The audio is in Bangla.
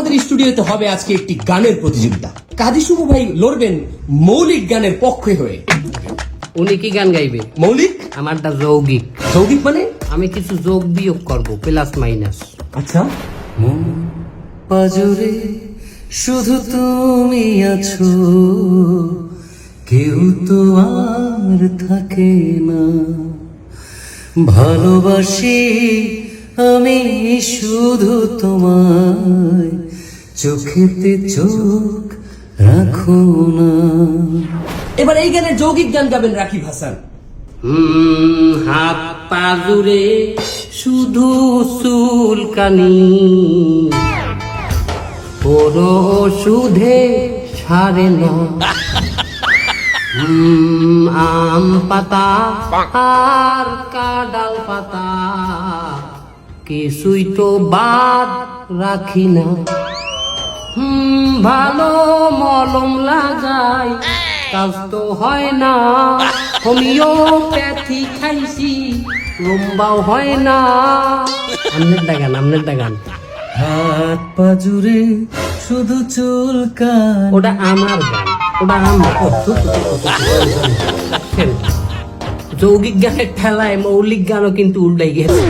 আমাদের স্টুডিওতে হবে আজকে একটি গানের প্রতিযোগিতা। কাজী শুভ ভাই লড়বেন মৌলিক গানের পক্ষে হয়ে। উনি কি গান গাইবে? মৌলিক? আমারটা যৌগিক। যৌগিক মানে? আমি কিছু যোগ বিয়োগ করব প্লাস মাইনাস। আচ্ছা। পাজরে শুধু তুমি আছো কেউ তো আর থাকে না। ভালোবাসি আমি শুধু তোমায় চোখেতে চোখ রাখো না। এবার এই গানের যৌগিক গান গাবেন রাকিব হাসান। হাত পা জুড়ে শুধু চুলকানি। কোনো ওষুধে সারে না। আম পাতা আর কাডাল পাতা। কিছুই তো বাদ রাখি না। ভালো মলম লাগাই। কাজ তো হয় না। হোমিওপ্যাথি খাইছি লম্বাও হয় না। আমনের দাগান আমনের দাগান হাত পাজুরে শুধু চুলকান ওটা আমার গান ওটা আমার। যৌগিক গানের ঠেলায় মৌলিক গানও কিন্তু উল্টাই গেছে।